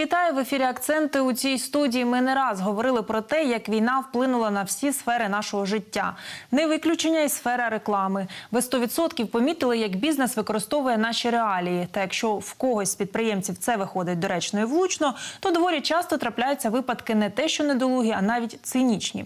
Вітаю в ефірі Акценти. У цій студії ми не раз говорили про те, як війна вплинула на всі сфери нашого життя. Не виключення і сфера реклами. Ви 100% помітили, як бізнес використовує наші реалії. Та якщо в когось з підприємців це виходить доречно і влучно, то доволі часто трапляються випадки не те, що недолугі, а навіть цинічні.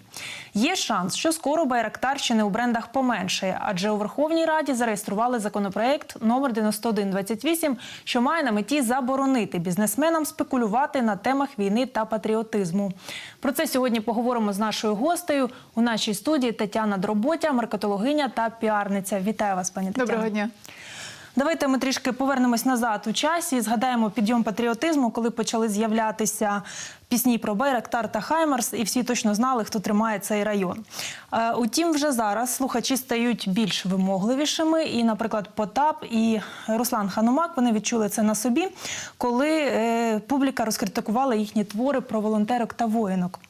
Є шанс, що скоро байрактарщини у брендах поменшає, адже у Верховній Раді зареєстрували законопроект номер 9128, що має на меті заборонити бізнесменам спекулювати на темах війни та патріотизму. Про це сьогодні поговоримо з нашою гостею у нашій студії Тетяна Дроботя, маркетологиня та піарниця. Вітаю вас, пані Тетяна. Доброго дня. Давайте ми трішки повернемось назад у часі і згадаємо підйом патріотизму, коли почали з'являтися пісні про Байрактар та Хаймарс, і всі точно знали, хто тримає цей район. Е, Утім, вже зараз слухачі стають більш вимогливішими. І, наприклад, Потап і Руслан Ханумак вони відчули це на собі, коли е, публіка розкритикувала їхні твори про волонтерок та воїнок.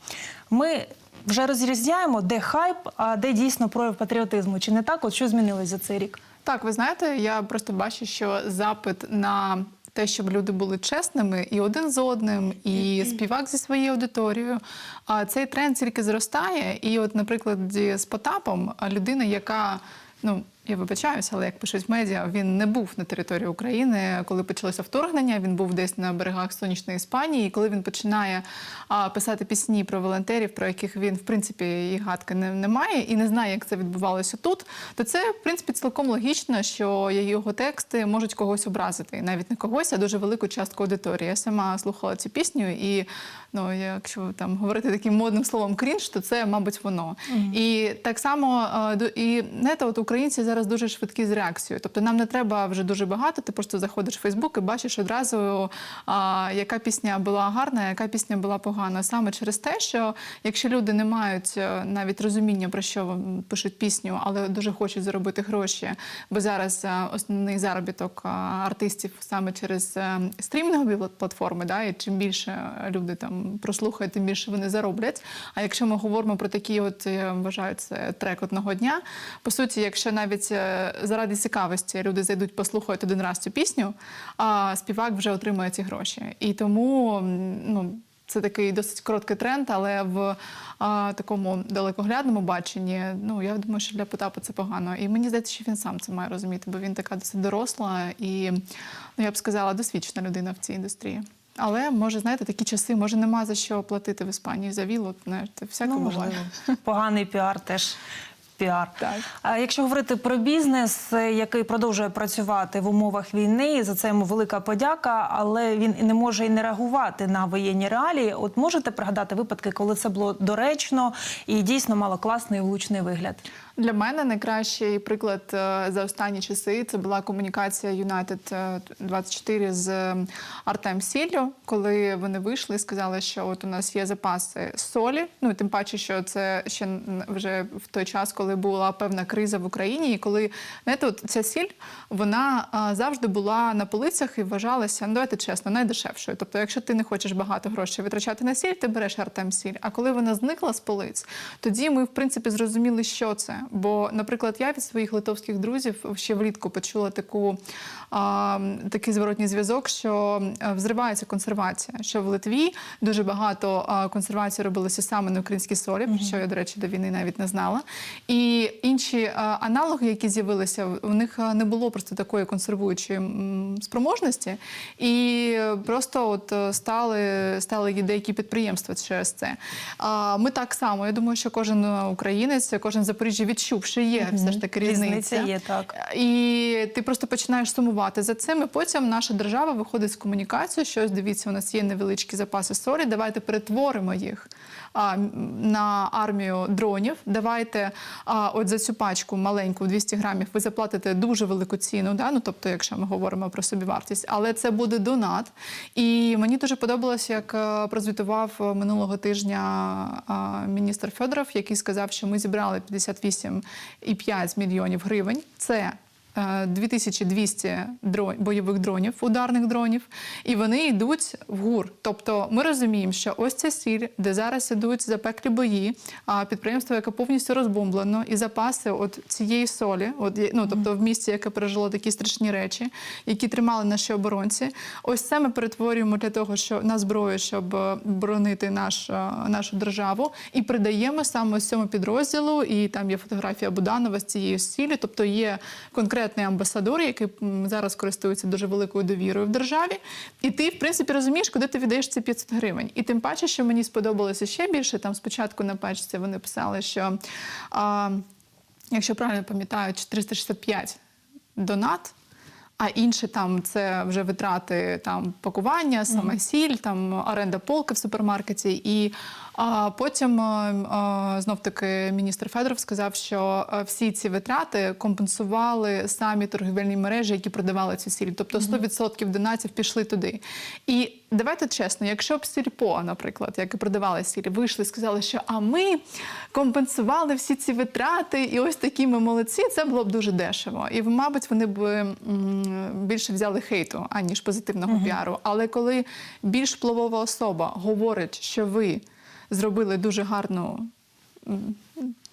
Ми вже розрізняємо, де хайп, а де дійсно прояв патріотизму. Чи не так? От що змінилось за цей рік? Так, ви знаєте, я просто бачу, що запит на те, щоб люди були чесними і один з одним, і співак зі своєю аудиторією. А цей тренд тільки зростає. І, от, наприклад, з Потапом людина, яка ну. Я вибачаюся, але як пишуть в медіа, він не був на території України, коли почалося вторгнення. Він був десь на берегах сонячної Іспанії. І коли він починає а, писати пісні про волонтерів, про яких він в принципі і гадки не, не має, і не знає, як це відбувалося тут, то це в принципі цілком логічно, що його тексти можуть когось образити, навіть не когось, а дуже велику частку аудиторії. Я сама слухала цю пісню, і ну якщо там говорити таким модним словом крінж, то це, мабуть, воно. І так само і знаєте, от українці зараз дуже швидкі з реакцією. Тобто нам не треба вже дуже багато. Ти просто заходиш в Фейсбук і бачиш одразу, а, яка пісня була гарна, яка пісня була погана. Саме через те, що якщо люди не мають е, навіть розуміння про що пишуть пісню, але дуже хочуть заробити гроші, бо зараз е, основний заробіток е, артистів саме через стрімінгові платформи, да, і чим більше люди там прослухають, тим більше вони зароблять. А якщо ми говоримо про такі, от я вважаю, це трек одного дня. По суті, якщо навіть е, заради цікавості люди зайдуть, послухають один раз цю пісню, а співак вже отримує ці гроші. І тому ну. Це такий досить короткий тренд, але в а, такому далекоглядному баченні, ну я думаю, що для Потапа це погано. І мені здається, що він сам це має розуміти, бо він така досить доросла і, ну я б сказала, досвідчена людина в цій індустрії. Але може, знаєте, такі часи, може, нема за що платити в Іспанії за віло, знаєте, всяке Ну, буває. можливо. Поганий піар теж піар. Так. А якщо говорити про бізнес, е, який продовжує працювати в умовах війни, за це йому велика подяка, але він і не може і не реагувати на воєнні реалії. От можете пригадати випадки, коли це було доречно і дійсно мало класний і влучний вигляд? Для мене найкращий приклад е, за останні часи це була комунікація United 24 з е, Артем Сіллю, коли вони вийшли і сказали, що от у нас є запаси солі. Ну тим паче, що це ще вже в той час, коли була певна криза в Україні, і коли знаєте, от ця сіль вона а, завжди була на полицях і вважалася, ну давайте чесно, найдешевшою. Тобто, якщо ти не хочеш багато грошей витрачати на сіль, ти береш Артем сіль. А коли вона зникла з полиць, тоді ми в принципі зрозуміли, що це. Бо, наприклад, я від своїх литовських друзів ще влітку почула таку а, такий зворотній зв'язок, що взривається консервація. Що в Литві дуже багато консервації робилося саме на українській солі, про що я, до речі, до війни навіть не знала. І інші аналоги, які з'явилися, у них не було просто такої консервуючої спроможності, і просто от е, стали, стали деякі підприємства через це. Ми так само. Я думаю, що кожен е, українець, кожен Запоріжжя відчув, що є все ж таки різниця. Різниця є, так. І ти просто починаєш сумувати за цим. І потім наша держава виходить з комунікацією, що дивіться, у нас є невеличкі запаси солі. Давайте перетворимо їх на армію дронів. Давайте от за цю пачку маленьку 200 грамів ви заплатите дуже велику ціну. Да? Ну, тобто, якщо ми говоримо про собівартість, але це буде донат. І мені дуже подобалось, як е, прозвітував минулого тижня міністр Федоров, який сказав, що ми зібрали 58,5 мільйонів гривень. Це е, 2200 дрон, бойових дронів, ударних дронів, і вони йдуть в ГУР. Тобто ми розуміємо, що ось ця сіль, де зараз ідуть запеклі бої, а підприємство, яке повністю розбомблено, і запаси от цієї солі, от ну тобто в місті, яке пережило такі страшні речі, які тримали наші оборонці. Ось це ми перетворюємо для того, що на зброю, щоб е, боронити наш, е, нашу державу, і придаємо саме ось цьому підрозділу. І там є фотографія Буданова з цією сілі. Тобто є конкретний амбасадор, який зараз користується дуже великою довірою в державі. І ти, в принципі, розумієш, куди ти віддаєш ці 500 гривень. І тим паче, що мені сподобалося ще більше. Там спочатку на пачці вони писали, що а, якщо правильно пам'ятаю, 465 донат. А інші там це вже витрати там пакування, саме сіль, там оренда полки в супермаркеті. І а, потім знов таки міністр Федоров сказав, що е, всі ці витрати компенсували самі торгівельні мережі, які продавали цю сіль. Тобто 100% донатів пішли туди. І давайте чесно, якщо б сільпо, наприклад, як і продавали сіль, вийшли і сказали, що а ми компенсували всі ці витрати, і ось такі ми молодці, це було б дуже дешево. І, мабуть, вони б більше взяли хейту, аніж позитивного піару. Але коли більш впливова особа говорить, що ви зробили дуже гарну.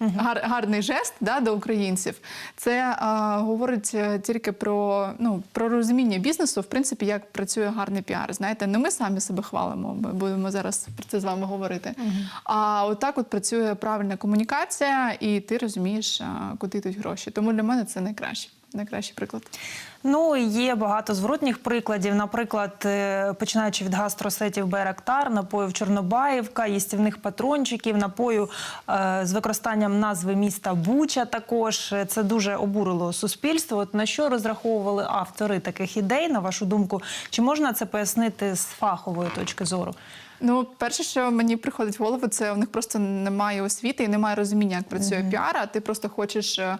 Гар, гарний жест да, до українців. Це а, говорить е, тільки про, ну, про розуміння бізнесу, в принципі, як працює гарний піар. Знаєте, не ми самі себе хвалимо, ми будемо зараз про це з вами говорити. А отак от працює правильна комунікація, і ти розумієш, а, куди йдуть гроші. Тому для мене це найкраще. Найкращий приклад. Ну є багато зворотніх прикладів. Наприклад, е, починаючи від гастросетів Байрактар, напоїв Чорнобаївка, їстівних патрончиків, напою е, з використанням назви міста Буча. Також Е, це дуже обурило суспільство. От на що розраховували автори таких ідей, на вашу думку? Чи можна це пояснити з фахової точки зору? Ну, перше, що мені приходить в голову, це у них просто немає освіти і немає розуміння, як працює піар. А ти просто хочеш, е,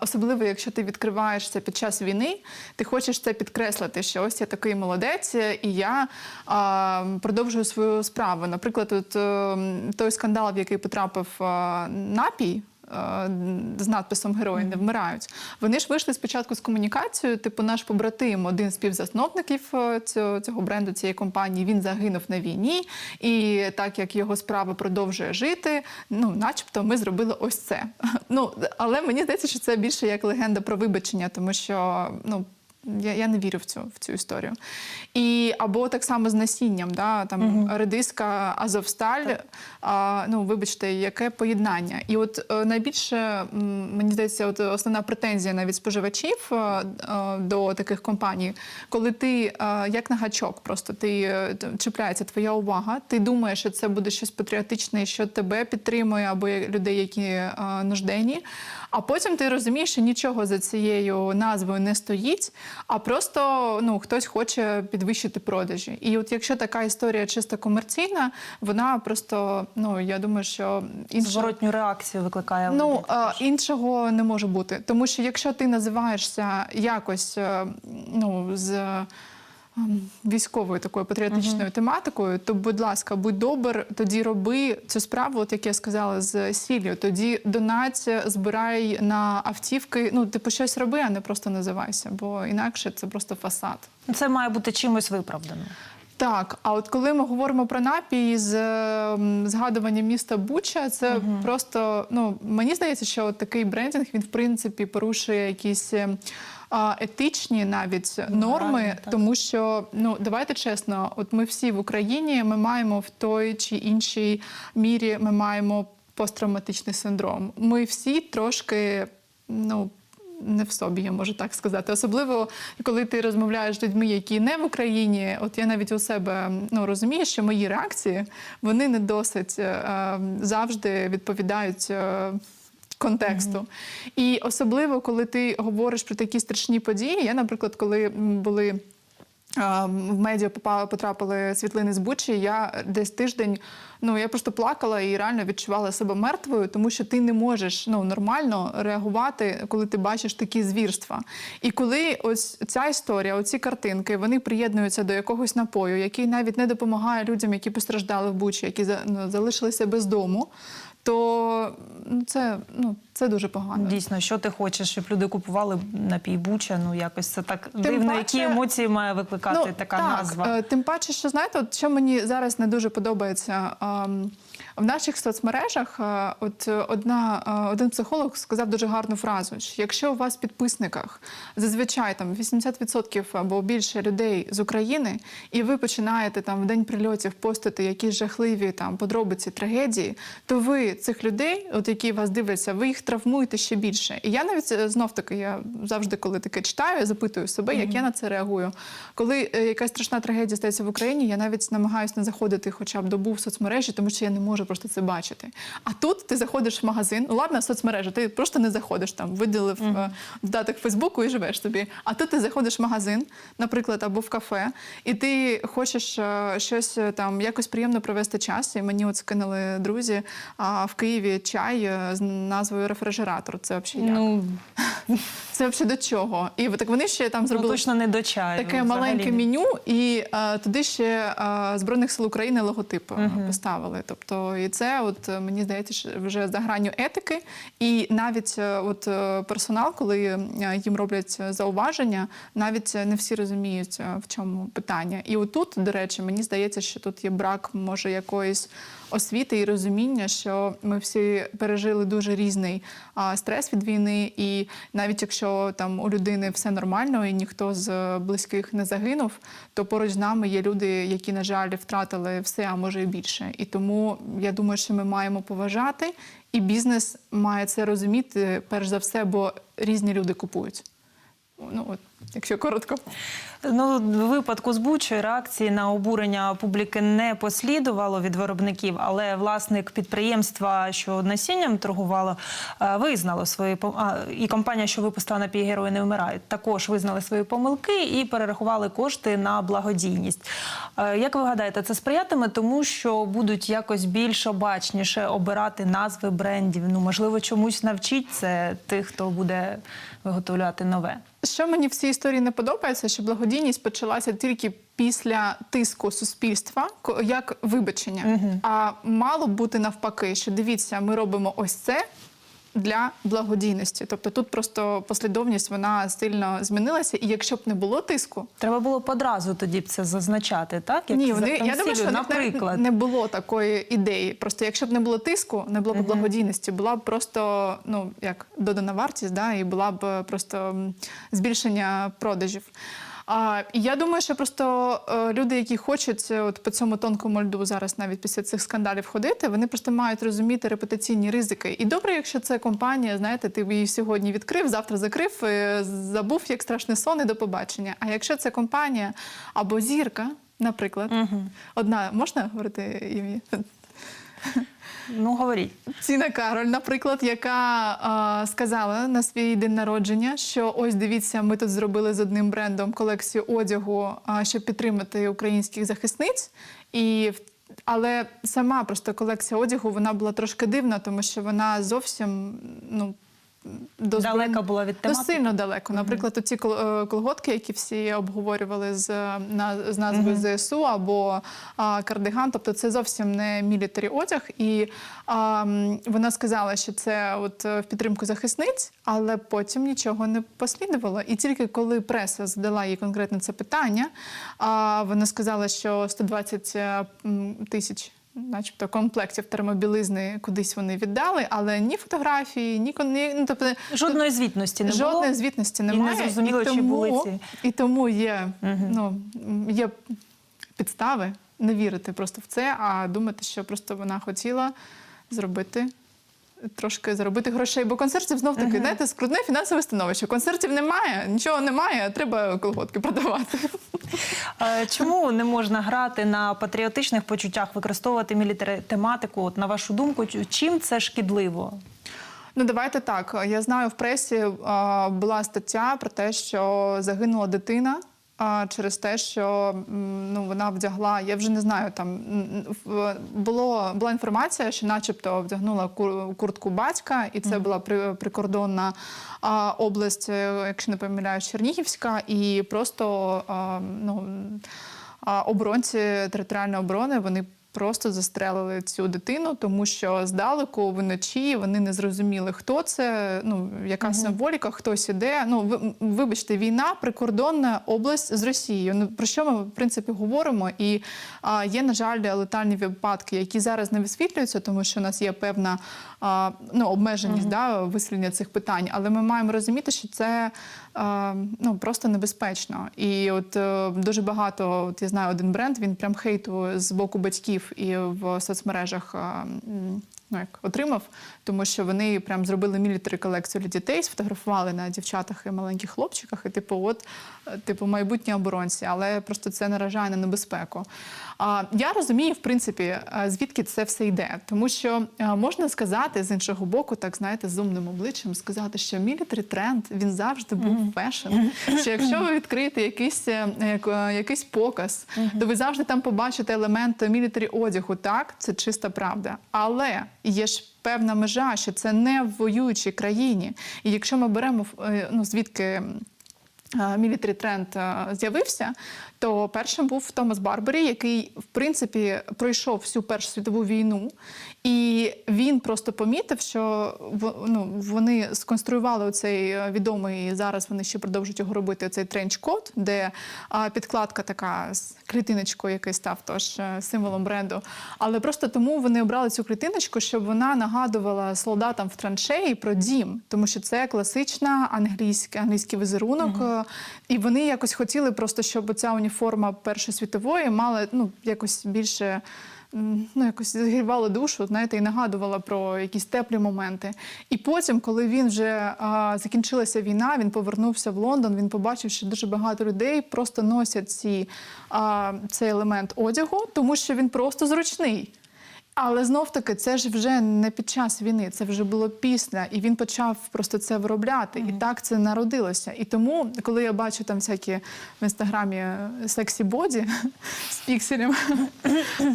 особливо якщо ти відкриваєш це під час війни, ти хочеш це підкреслити, що ось я такий молодець, і я а, продовжую свою справу. Наприклад, от е, той скандал, в який потрапив е, напій. Е, З надписом Герої не вмирають. Вони ж вийшли спочатку з комунікацією. Типу, наш побратим, один з співзасновників е, цього, цього бренду, цієї компанії, він загинув на війні. І так як його справа продовжує жити, ну, начебто, ми зробили ось це. Ну, але мені здається, що це більше як легенда про вибачення, тому що ну. Я, я не вірю в цю в цю історію. І або так само з насінням, да, там редиска, Азовсталь. А, ну, вибачте, яке поєднання. І от е, найбільше мені здається, от основна претензія навіть споживачів е, е, до таких компаній, коли ти як на гачок, просто ти чіпляється твоя увага, ти думаєш, що це буде щось патріотичне, що тебе підтримує, або людей, які нужденні. А потім ти розумієш, що нічого за цією назвою не стоїть, а просто ну хтось хоче підвищити продажі. І от якщо така історія чисто комерційна, вона просто ну я думаю, що інша... Зворотню реакцію викликає. Ну, людей іншого не може бути. Тому що якщо ти називаєшся якось е, ну, з військовою такою патріотичною тематикою, то, будь ласка, будь добр, тоді роби цю справу, от як я сказала, з сіллю. Тоді донать, збирай на автівки. Ну, типу, щось роби, а не просто називайся, бо інакше це просто фасад. Це має бути чимось виправданим. Так, а от коли ми говоримо про напій з ем, згадуванням міста Буча, це просто ну мені здається, що от такий брендинг він в принципі порушує якісь. а, Етичні навіть норми, так. тому що ну давайте чесно, от ми всі в Україні ми маємо в той чи іншій мірі, ми маємо посттравматичний синдром. Ми всі трошки ну не в собі, я можу так сказати. Особливо, коли ти розмовляєш з людьми, які не в Україні. От я навіть у себе ну, розумію, що мої реакції вони не досить е, завжди відповідають. е, Контексту. І особливо, коли ти говориш про такі страшні події. Я, наприклад, коли були в медіа потрапили світлини з Бучі, я десь тиждень, ну я просто плакала і реально відчувала себе мертвою, тому що ти не можеш ну, нормально реагувати, коли ти бачиш такі звірства. І коли ось ця історія, оці картинки, вони приєднуються до якогось напою, який навіть не допомагає людям, які постраждали в Бучі, які ну, залишилися без дому. То ну, це, ну, це дуже погано. Дійсно, що ти хочеш, щоб люди купували напій Буча? Ну якось це так дивно. паче- Які емоції має викликати така так, назва? е, Тим паче, що знаєте, от що мені зараз не дуже подобається. ем, В наших соцмережах е, от е, одна, е, один психолог сказав дуже гарну фразу: що якщо у вас в підписниках зазвичай там 80% або більше людей з України, і ви починаєте там в день прильотів постити якісь жахливі там подробиці трагедії, то ви цих людей, от які вас дивляться, ви їх травмуєте ще більше. І я навіть знов таки, я завжди, коли таке читаю, запитую себе, як я на це реагую. Коли якась страшна трагедія стається в Україні, я навіть намагаюся не заходити хоча б добу в соцмережі, тому що я не можу просто це бачити. А тут ти заходиш в магазин, ну ладно, соцмережа, ти просто не заходиш там, виділив е, додаток Фейсбуку і живеш собі. А тут ти заходиш в магазин, наприклад, або в кафе, і ти хочеш е, щось е, там якось приємно провести час. І мені от скинули друзі а, в Києві чай е, з назвою рефрижератор. Це взагалі як? Ну, Це взагалі до чого? І так вони ще там ну зробили точно не до чаю. таке взагалі. маленьке меню, і е, туди ще е, Збройних сил України логотип е, поставили. Тобто, і це, от е, мені здається, вже за гранню етики. І навіть е, от е, персонал, коли їм роблять зауваження, навіть не всі розуміють, в чому питання. І отут, до речі, мені здається, що тут є брак, може, якоїсь освіти і розуміння, що ми всі пережили дуже різний а, стрес від війни, і навіть якщо там у людини все нормально і ніхто з близьких не загинув, то поруч з нами є люди, які, на жаль, втратили все, а може і більше. І тому я думаю, що ми маємо поважати, і бізнес має це розуміти перш за все, бо різні люди купують. Ну от, якщо коротко. Ну, в випадку з Бучою реакції на обурення публіки не послідувало від виробників, але власник підприємства, що насінням торгувало, е, визнало свої пом- а, і компанія, що випустила напій герої не вмирають, також визнали свої помилки і перерахували кошти на благодійність. Е, Як ви гадаєте, це сприятиме тому, що будуть якось більш обачніше обирати назви брендів? Ну можливо, чомусь навчить це тих, хто буде виготовляти нове. Що мені в цій історії не подобається, що благодійність почалася тільки після тиску суспільства, як вибачення. А мало бути навпаки, що дивіться, ми робимо ось це. Для благодійності, тобто тут просто послідовність вона сильно змінилася, і якщо б не було тиску, Треба було б одразу тоді б це зазначати, так? Як ні, вони я думаю, що наприклад. не було такої ідеї. Просто якщо б не було тиску, не було б благодійності, була б просто ну як додана вартість, да, і була б просто збільшення продажів. А, і я думаю, що просто е, люди, які хочуть е, от по цьому тонкому льду зараз, навіть після цих скандалів ходити, вони просто мають розуміти репутаційні ризики. І добре, якщо це компанія, знаєте, ти її сьогодні відкрив, завтра закрив, е, забув як страшний сон і до побачення. А якщо це компанія або зірка, наприклад, одна можна говорити ім'я? Ну, говоріть. Ціна Кароль, наприклад, яка е, сказала на свій день народження, що ось дивіться, ми тут зробили з одним брендом колекцію одягу, е, щоб підтримати українських захисниць. І але сама просто колекція одягу вона була трошки дивна, тому що вона зовсім ну. До Далека була від Ну, тематики? сильно далеко. Наприклад, оці е, колготки, які всі обговорювали з, е, на, з назвою ЗСУ або а, кардиган, тобто це зовсім не мілітарі одяг. І а, вона сказала, що це от е, в підтримку захисниць, але потім нічого не послідувало. І тільки коли преса задала їй конкретно це питання, а, вона сказала, що 120 е, тисяч. Начебто комплектів термобілизни кудись вони віддали, але ні фотографії, ні, ні ну, тобто Жодної звітності не було. Жодної звітності не немає. тому, чи були ці. І тому є, ну, є підстави не вірити просто в це, а думати, що просто вона хотіла зробити. Трошки заробити грошей, бо концертів знов таки, знаєте, скрутне фінансове становище. Концертів немає, нічого немає, треба колготки продавати. Е, Чому не можна грати на патріотичних почуттях, використовувати мілітари тематику? От на вашу думку, чим це шкідливо? Ну, давайте так. Я знаю, в пресі а, була стаття про те, що загинула дитина. Через те, що ну вона вдягла, я вже не знаю, там було була інформація, що, начебто, вдягнула куртку батька, і це була прикордонна область, е, якщо не помиляюсь, Чернігівська, і просто ну, а, оборонці територіальної оборони вони просто застрелили цю дитину, тому що здалеку вночі вони не зрозуміли, хто це, ну яка символіка, хтось іде. Ну вибачте, війна прикордонна область з Росією. Ну про що ми в принципі говоримо? І а, є на жаль летальні випадки, які зараз не висвітлюються, тому що у нас є певна ну, обмеженість да, висвітлення цих питань. Але ми маємо розуміти, що це ну, просто небезпечно. І от е, дуже багато, от я знаю один бренд, він прям хейту з боку батьків і в соцмережах. Ну, як отримав, тому що вони прям зробили мілітарі колекцію для дітей, сфотографували на дівчатах і маленьких хлопчиках, і типу, от е, типу майбутні оборонці, але просто це наражає на небезпеку. А я розумію, в принципі, е, звідки це все йде, тому що е, можна сказати з іншого боку, так знаєте, з умним обличчям сказати, що мілітарі тренд він завжди був фешн. Що якщо ви відкриєте якийсь, е, як- якийсь показ, то ви завжди там побачите елемент мілітарі одягу. Так, це чиста правда. Але є ж певна межа, що це не в воюючій країні. І якщо ми беремо ну звідки. Мілітарі тренд з'явився, то першим був Томас Барбері, який в принципі пройшов всю Першу світову війну, і він просто помітив, що ну, вони сконструювали оцей е, відомий і зараз. Вони ще продовжують його робити. Цей тренч-код, де а, підкладка така з клітиночкою, який став тож е, символом бренду. Але просто тому вони обрали цю клітиночку, щоб вона нагадувала солдатам в траншеї про дім, тому що це класична англійська англійський візерунок. е, І вони якось хотіли просто, щоб ця уніформа Першої світової мала ну якось більше. Ну, якось зігрівала душу, знаєте, і нагадувала про якісь теплі моменти. І потім, коли він вже а, закінчилася війна, він повернувся в Лондон. Він побачив, що дуже багато людей просто носять ці, а, цей елемент одягу, тому що він просто зручний. Але знов таки це ж вже не під час війни, це вже було після, і він почав просто це виробляти. І так це народилося. І тому, коли я бачу там всякі в інстаграмі сексі боді з пікселем,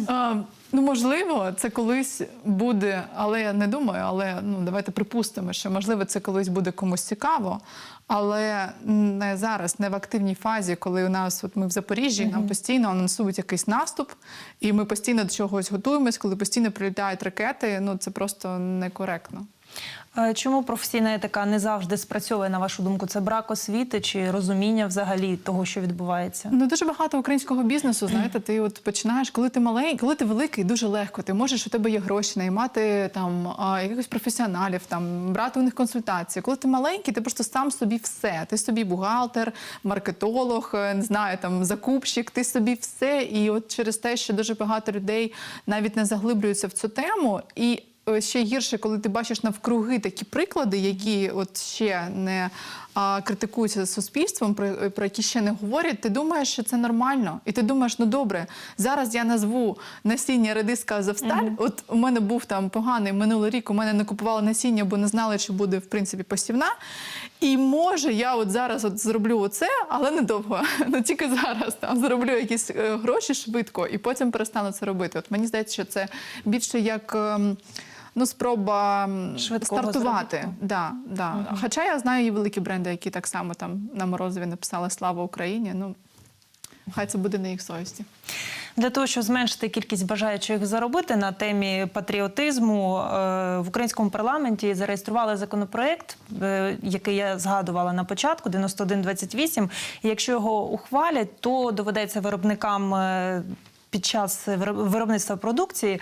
а, ну можливо, це колись буде, але я не думаю, але ну давайте припустимо, що можливо це колись буде комусь цікаво. Але не зараз, не в активній фазі, коли у нас, от ми в Запоріжжі, нам постійно анонсують якийсь наступ, і ми постійно до чогось готуємось, коли постійно прилітають ракети. Ну це просто некоректно. Е, Чому професійна етика не завжди спрацьовує, на вашу думку? Це брак освіти чи розуміння взагалі того, що відбувається? Ну дуже багато українського бізнесу. Знаєте, ти от починаєш, коли ти маленький, коли ти великий, дуже легко. Ти можеш у тебе є гроші, наймати там якихось професіоналів, там брати у них консультації. Коли ти маленький, ти просто сам собі все. Ти собі бухгалтер, маркетолог, е, не знаю, там закупщик, ти собі все. І от через те, що дуже багато людей навіть не заглиблюються в цю тему і. Е, Ще гірше, коли ти бачиш навкруги такі приклади, які от ще не а, критикуються суспільством, про, про які ще не говорять, ти думаєш, що це нормально. І ти думаєш, ну добре, зараз я назву насіння редиска Азовсталь. От у мене був там поганий минулий рік, у мене не купували насіння, бо не знали, чи буде в принципі посівна. І може я от зараз от зроблю оце, але недовго. Ну тільки зараз там зроблю якісь е, гроші швидко і потім перестану це робити. От мені здається, що це більше як. Ну, спроба Швидкого стартувати. Да, да. Хоча я знаю і великі бренди, які так само там на морозиві написали Слава Україні. Ну, хай це буде на їх совісті. Для того, щоб зменшити кількість бажаючих заробити на темі патріотизму, е, в українському парламенті зареєстрували законопроект, е, який я згадувала на початку, 9128. І якщо його ухвалять, то доведеться виробникам е, під час вироб- виробництва продукції.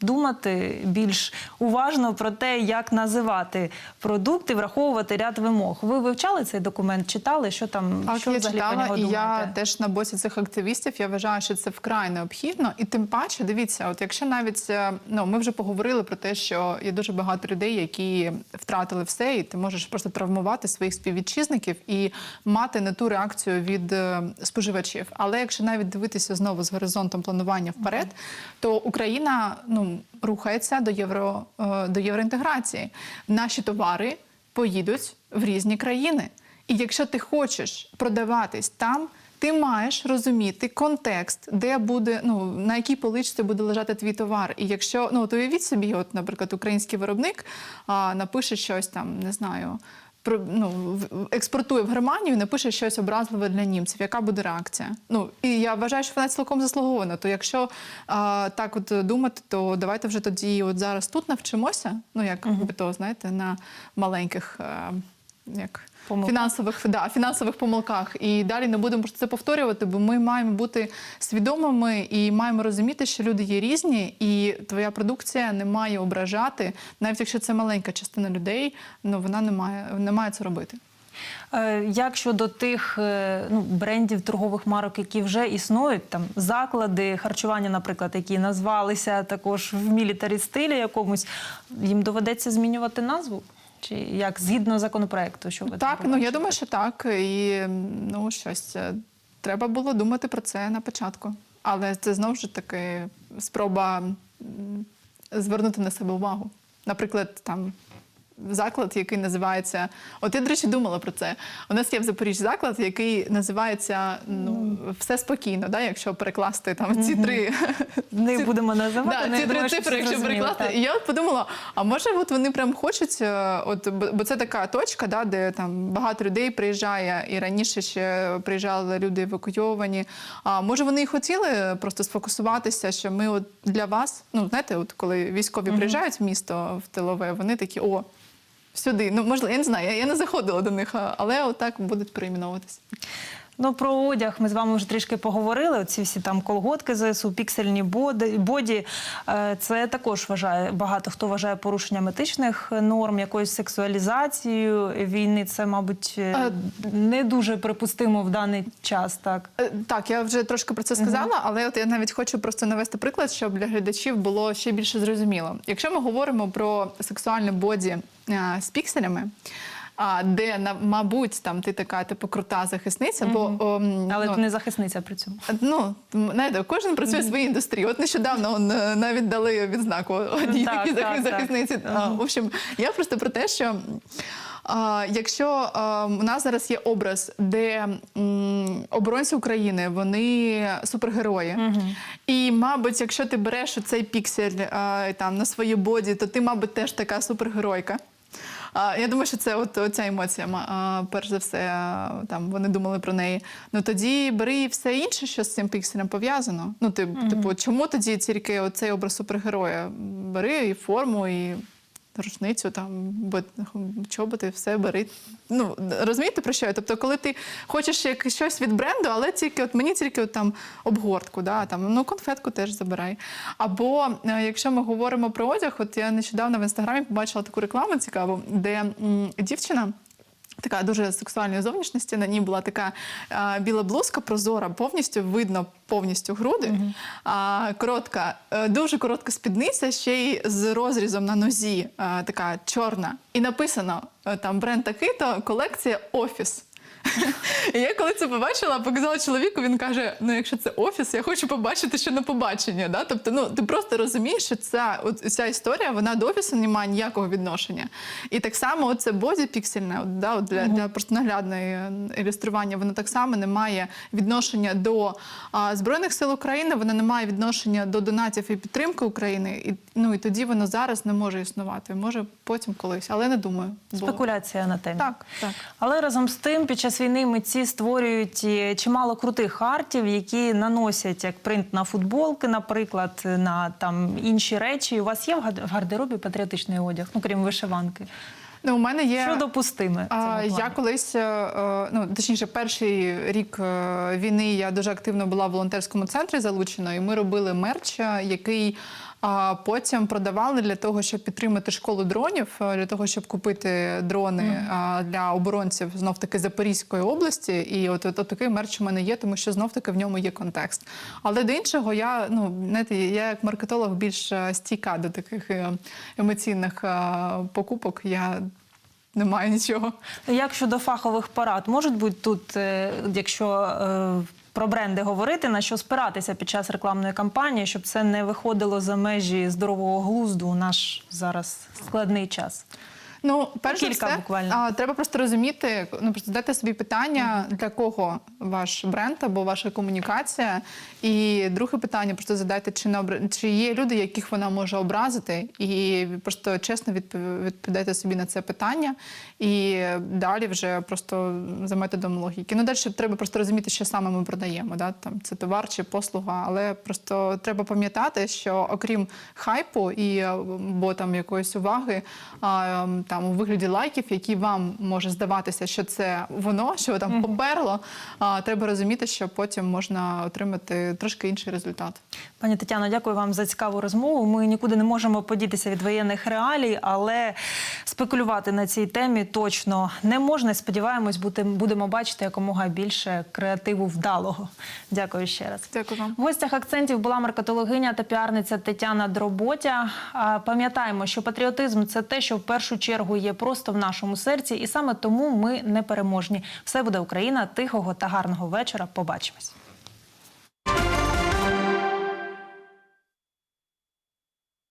Думати більш уважно про те, як називати продукти, враховувати ряд вимог. Ви вивчали цей документ, читали, що там Так, що я взагалі про читала, нього і я теж на боці цих активістів. Я вважаю, що це вкрай необхідно. І тим паче, дивіться, от якщо навіть е, ну ми вже поговорили про те, що є дуже багато людей, які втратили все, і ти можеш просто травмувати своїх співвітчизників і мати не ту реакцію від е, споживачів. Але якщо навіть дивитися знову з горизонтом планування вперед, то Україна ну рухається до євро е, до євроінтеграції. Наші товари поїдуть в різні країни. І якщо ти хочеш продаватись там, ти маєш розуміти контекст, де буде, ну на якій поличці буде лежати твій товар. І якщо ну от уявіть собі, от, наприклад, український виробник а, напише щось там, не знаю. Ну, експортує в Германію, і напише щось образливе для німців. Яка буде реакція? Ну і я вважаю, що вона цілком заслугована. То якщо а, так от думати, то давайте вже тоді, от зараз тут навчимося. Ну як би то знаєте, на маленьких. а, як Помилках. фінансових да, фінансових помилках, і далі не будемо це повторювати, бо ми маємо бути свідомими і маємо розуміти, що люди є різні, і твоя продукція не має ображати, навіть якщо це маленька частина людей, ну вона не має не має це робити. Е, Як щодо тих е, ну, брендів торгових марок, які вже існують, там заклади харчування, наприклад, які назвалися також в мілітарі стилі якомусь, їм доведеться змінювати назву? Чи як згідно законопроекту? Що ви Так, ну я думаю, що так. І ну щось е, треба було думати про це на початку. Але це знову ж таки спроба звернути на себе увагу. Наприклад, там заклад, який називається. От я, до речі, думала про це. У нас є в Запоріжжі заклад, який називається ну, все спокійно, да, якщо перекласти там ці три не будемо називати. Да, але ці три думаю, цифри, якщо перекласти. так. І я от подумала, а може от вони прям хочуть, е, от, бо бо це така точка, да, де там багато людей приїжджає, і раніше ще приїжджали люди евакуйовані. А може вони і хотіли просто сфокусуватися, що ми от для вас, ну знаєте, от коли військові приїжджають в місто в тилове, вони такі, о. Сюди, ну можливо, я не знаю, я, я не заходила до них, але отак будуть перейменовуватися. Ну про одяг ми з вами вже трішки поговорили. Оці всі там колготки ЗСУ, піксельні боді. Е, Це також вважає багато хто вважає порушенням етичних норм, якоюсь сексуалізацією війни. Це, мабуть, е, Е, не дуже припустимо в даний час. Так Так, я вже трошки про це сказала, але от я навіть хочу просто навести приклад, щоб для глядачів було ще більше зрозуміло. Якщо ми говоримо про сексуальне боді з пікселями. А де мабуть там ти така типу крута захисниця, бо ом, але ну, ти не захисниця при цьому. Ну, знаєте, кожен працює в своїй індустрії. От нещодавно он, е, навіть дали відзнаку одній Так, такій так, захис- так. захисниці. А, В общем, я просто про те, що а, якщо а, у нас зараз є образ, де м, оборонці України вони супергерої, і, мабуть, якщо ти береш цей піксель а, там на своє боді, то ти, мабуть, теж така супергеройка. А, Я думаю, що це от ця емоція, а, перш за все, там вони думали про неї. Ну тоді бери все інше, що з цим пікселем пов'язано. Ну, тип, типу, чому тоді тільки оцей образ супергероя? Бери і форму, і рушницю, там, бо- чоботи, все бери. Ну, розумієте про що я? Тобто, коли ти хочеш як щось від бренду, але тільки от мені тільки от там обгортку, да, там, ну конфетку теж забирай. Або е, якщо ми говоримо про одяг, от я нещодавно в інстаграмі побачила таку рекламу цікаву, де м, дівчина. Така дуже сексуальної зовнішності. На ній була така а, біла блузка, прозора, повністю видно повністю груди. А, коротка, е, дуже коротка спідниця, ще й з розрізом на нозі, а, така чорна. І написано е, там бренд такий-то, колекція офіс. І я коли це побачила, показала чоловіку, він каже: ну, якщо це офіс, я хочу побачити, що на побачення. Да? Тобто, ну ти просто розумієш, що ця, от, ця історія вона до офісу не має ніякого відношення. І так само це боді піксельне, от, да, от для, для просто наглядної е, ілюстрування, воно так само не має відношення до а, Збройних сил України, воно не має відношення до донатів і підтримки України. І, ну, і тоді воно зараз не може існувати. Може потім колись, але не думаю. бо- Спекуляція на темі. Так, так. Але разом з тим, під час війни митці створюють е, чимало крутих артів, які наносять як принт на футболки, наприклад, на там інші речі. У вас є в гардеробі патріотичний одяг, ну крім вишиванки. Ну, у мене є Що допустиме? А, я колись, е, е, ну точніше, перший рік війни я дуже активно була в волонтерському центрі залучена, і ми робили мерч, який а, потім продавали для того, щоб підтримати школу дронів, е, для того, щоб купити дрони для оборонців знов таки Запорізької області. І от, от, от такий мерч у мене є, тому що знов таки в ньому є контекст. Але до іншого, я ну знаєте, я як маркетолог більш е, стійка до таких е, емоційних покупок. Я не маю нічого. Як щодо фахових порад, можуть бути тут, якщо про бренди говорити, на що спиратися під час рекламної кампанії, щоб це не виходило за межі здорового глузду у наш зараз складний час? Ну, перш за все, буквально. А, треба просто розуміти, ну просто задати собі питання, для кого ваш бренд або ваша комунікація. І друге питання просто задайте, чи не обра- чи є люди, яких вона може образити, і просто чесно відповідайте собі на це питання. І далі вже просто за методом логіки. Ну далі треба просто розуміти, що саме ми продаємо. Да? Там це товар чи послуга, але просто треба пам'ятати, що окрім хайпу і е, бо там якоїсь уваги, а, ем, там у вигляді лайків, які вам може здаватися, що це воно, що там поперло. А, треба розуміти, що потім можна отримати трошки інший результат. Пані Тетяно, дякую вам за цікаву розмову. Ми нікуди не можемо подітися від воєнних реалій, але спекулювати на цій темі точно не можна. Сподіваємось, бути- будемо бачити якомога більше креативу вдалого. Дякую ще раз. Дякую вам. В гостях акцентів була маркетологиня та піарниця Тетяна Дроботя. Пам'ятаємо, що патріотизм це те, що в першу чергу чергу є просто в нашому серці, і саме тому ми не переможні. Все буде Україна. Тихого та гарного вечора. Побачимось.